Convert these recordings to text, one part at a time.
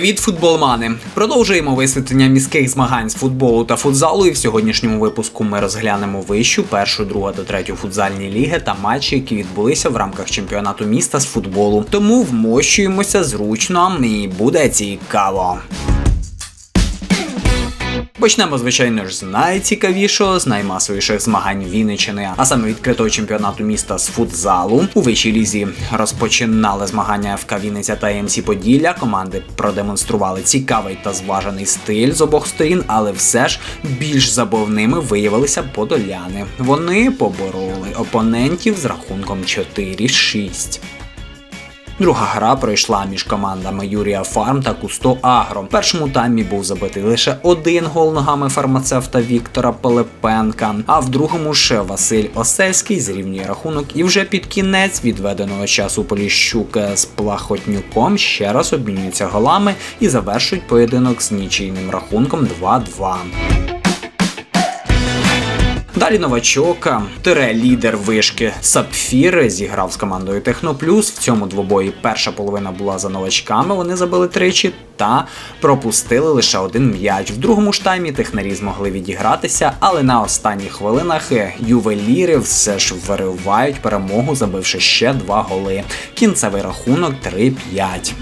Привіт, футболмани! Продовжуємо висвітлення міських змагань з футболу та футзалу. І в сьогоднішньому випуску ми розглянемо вищу, першу, другу та третю футзальні ліги та матчі, які відбулися в рамках чемпіонату міста з футболу. Тому вмощуємося зручно і буде цікаво. Почнемо, звичайно ж, з найцікавішого, з наймасовіших змагань Вінниччини, а саме відкритого чемпіонату міста з футзалу. У вищій лізі розпочинали змагання ФК Вінниця та МС Поділля. Команди продемонстрували цікавий та зважений стиль з обох сторін, але все ж більш забавними виявилися подоляни. Вони побороли опонентів з рахунком 4-6. Друга гра пройшла між командами Юрія Фарм та Кусто Агро. В першому таймі був забитий лише один гол ногами фармацевта Віктора Пилипенка. А в другому ще Василь Осельський зрівнює рахунок і вже під кінець відведеного часу Поліщук з Плахотнюком ще раз обмінюються голами і завершують поєдинок з нічийним рахунком 2-2. Далі новачок, тире лідер вишки Сапфір зіграв з командою Техноплюс. В цьому двобої перша половина була за новачками. Вони забили тричі та пропустили лише один м'яч. В другому ж таймі технарі змогли відігратися, але на останніх хвилинах ювеліри все ж виривають перемогу, забивши ще два голи. Кінцевий рахунок 3-5.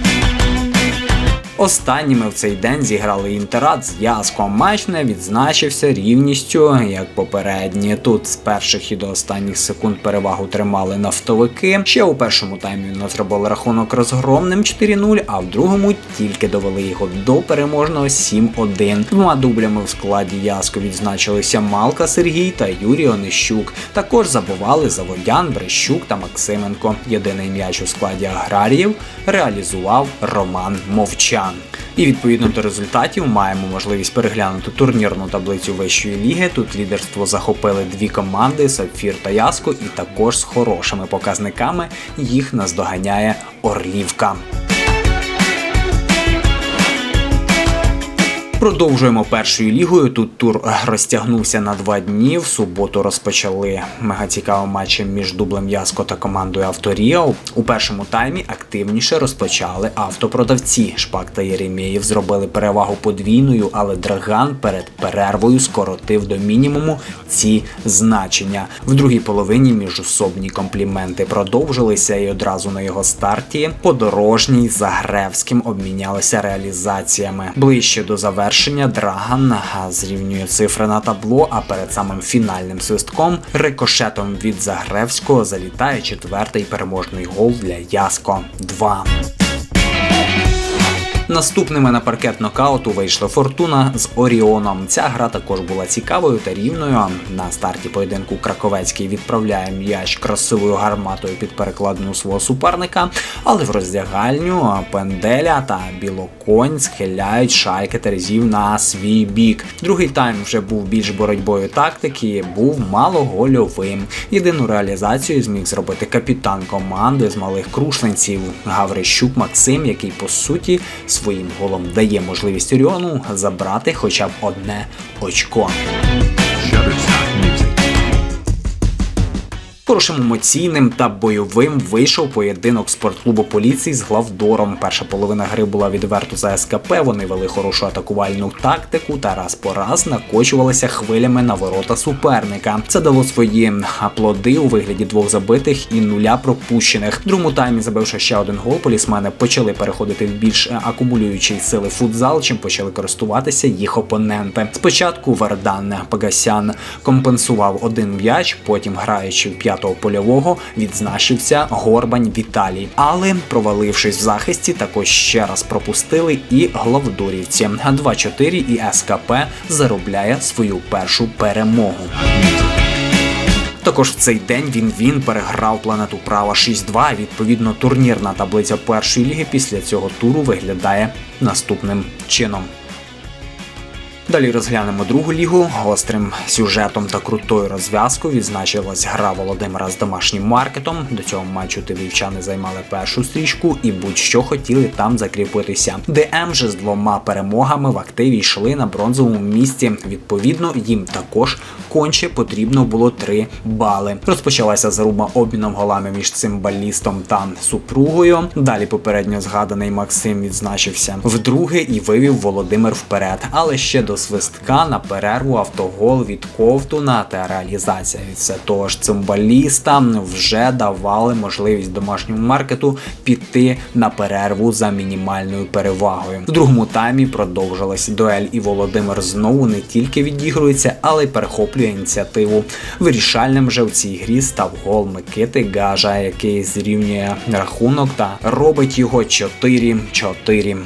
Останніми в цей день зіграли інтерат з Яском. Матч не відзначився рівністю, як попередні. Тут з перших і до останніх секунд перевагу тримали нафтовики. Ще у першому таймі нас зробили рахунок розгромним 4-0, а в другому тільки довели його до переможного 7-1. Двома дублями в складі Яско відзначилися Малка Сергій та Юрій Онищук. Також забували Заводян, Брещук та Максименко. Єдиний м'яч у складі аграріїв реалізував Роман Мовчан. І відповідно до результатів маємо можливість переглянути турнірну таблицю вищої ліги. Тут лідерство захопили дві команди Сапфір та Яско, і також з хорошими показниками їх наздоганяє Орлівка. Продовжуємо першою лігою. Тут тур розтягнувся на два дні. В суботу розпочали мегацікавим матчем між дублем Яско та командою Авторіо. У першому таймі активніше розпочали автопродавці. Шпак та Єремєєв зробили перевагу подвійною, але Драган перед перервою скоротив до мінімуму ці значення. В другій половині міжособні компліменти продовжилися і одразу на його старті подорожній з Загревським обмінялися реалізаціями ближче до завершення завершення Драган зрівнює цифри на табло, а перед самим фінальним свистком рикошетом від Загревського залітає четвертий переможний гол для Яско 2. Наступними на паркет нокауту вийшла Фортуна з Оріоном. Ця гра також була цікавою та рівною. На старті поєдинку Краковецький відправляє м'яч красивою гарматою під перекладну свого суперника, але в роздягальню Пенделя та Білоконь схиляють шайки терезів на свій бік. Другий тайм вже був більш боротьбою тактики, був малогольовим. Єдину реалізацію зміг зробити капітан команди з малих крушленців Гаврищук Максим, який по суті своїм голом дає можливість Оріону забрати хоча б одне очко. Хорошим емоційним та бойовим вийшов поєдинок спортклубу поліції з Главдором. Перша половина гри була відверто за СКП. Вони вели хорошу атакувальну тактику та раз по раз накочувалися хвилями на ворота суперника. Це дало свої плоди у вигляді двох забитих і нуля пропущених. В другому таймі, забивши ще один гол, полісмени почали переходити в більш акумулюючий сили футзал, чим почали користуватися їх опоненти. Спочатку Вардан Пагасян компенсував один м'яч, потім граючи в п'ятого польового, відзначився Горбань Віталій. Але провалившись в захисті, також ще раз пропустили і главдорівці. 2-4 і СКП заробляє свою першу перемогу. Також в цей день він він переграв планету права 6-2. Відповідно, турнірна таблиця першої ліги після цього туру виглядає наступним чином. Далі розглянемо другу лігу. Гострим сюжетом та крутою розв'язкою відзначилась гра Володимира з домашнім маркетом. До цього матчу тивівчани займали першу стрічку і будь-що хотіли там закріпитися. ДМ же з двома перемогами в активі йшли на бронзовому місці. Відповідно, їм також конче потрібно було 3 бали. Розпочалася заруба обміном голами між цимбалістом та супругою. Далі попередньо згаданий Максим відзначився вдруге і вивів Володимир вперед. Але ще до свистка на перерву автогол від Ковтуна та реалізація від все того ж цимбаліста вже давали можливість домашньому маркету піти на перерву за мінімальною перевагою. В другому таймі продовжилась дуель, і Володимир знову не тільки відігрується, але й перехоплює ініціативу. Вирішальним же в цій грі став гол Микити Гажа, який зрівнює рахунок та робить його 4-4.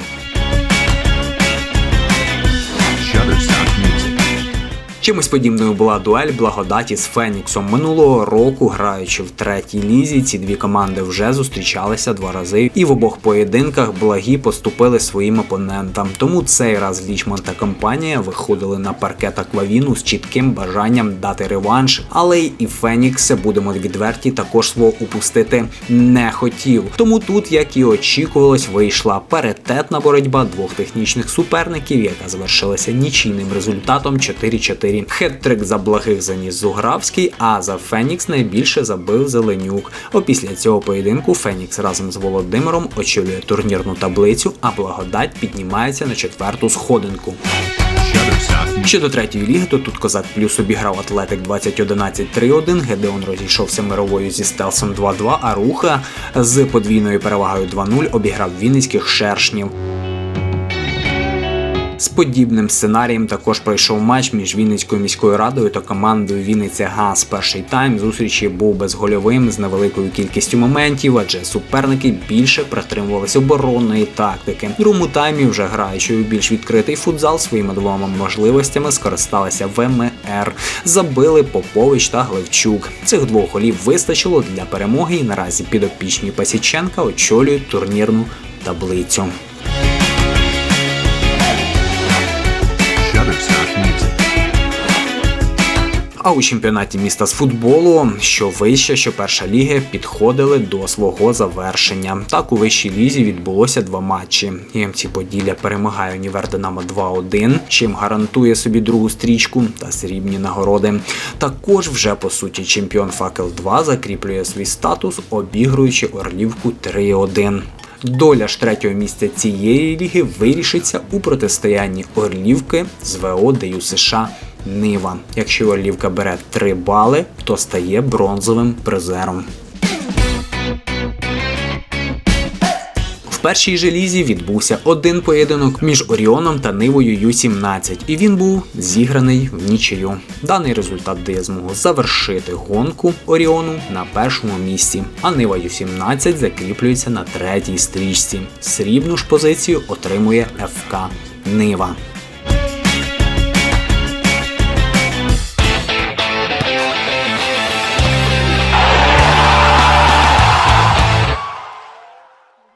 Чимось подібною була дуель благодаті з Феніксом. Минулого року, граючи в третій лізі, ці дві команди вже зустрічалися два рази, і в обох поєдинках благі поступили своїм опонентам. Тому цей раз Лічман та компанія виходили на паркет Аквавіну з чітким бажанням дати реванш. Але і Фенікс, будемо відверті, також свого упустити не хотів. Тому тут, як і очікувалось, вийшла паритетна боротьба двох технічних суперників, яка завершилася нічийним результатом 4-4. Хет-трик за благих заніс Зугравський, а за Фенікс найбільше забив Зеленюк. Опісля цього поєдинку Фенікс разом з Володимиром очолює турнірну таблицю, а благодать піднімається на четверту сходинку. Щодо третьої ліги, то тут Козак Плюс обіграв Атлетик 2011-3-1, Гедеон розійшовся мировою зі Стелсом 2-2, а Руха з подвійною перевагою 2-0 обіграв Вінницьких шершнів. З подібним сценарієм також пройшов матч між Вінницькою міською радою та командою Вінниця Газ. Перший тайм зустрічі був безгольовим з невеликою кількістю моментів, адже суперники більше притримувалися оборонної тактики. В другому таймі, вже граючи у більш відкритий футзал, своїми двома можливостями скористалися ВМР. Забили Попович та Глевчук. Цих двох голів вистачило для перемоги, і наразі підопічні Пасіченка очолюють турнірну таблицю. А у чемпіонаті міста з футболу, що вище, що перша ліги, підходили до свого завершення. Так у вищій лізі відбулося два матчі. ЄМЦ Поділля перемагає Універ Динамо 2-1, чим гарантує собі другу стрічку та срібні нагороди. Також вже по суті чемпіон Факел 2 закріплює свій статус, обігруючи Орлівку 3-1. Доля ж третього місця цієї ліги вирішиться у протистоянні Орлівки з ВО ДЮ США Нива. Якщо Орлівка бере 3 бали, то стає бронзовим призером. В першій же лізі відбувся один поєдинок між Оріоном та Нивою Ю-17, і він був зіграний в нічию. Даний результат дає змогу завершити гонку Оріону на першому місці, а Нива Ю-17 закріплюється на третій стрічці. Срібну ж позицію отримує ФК Нива.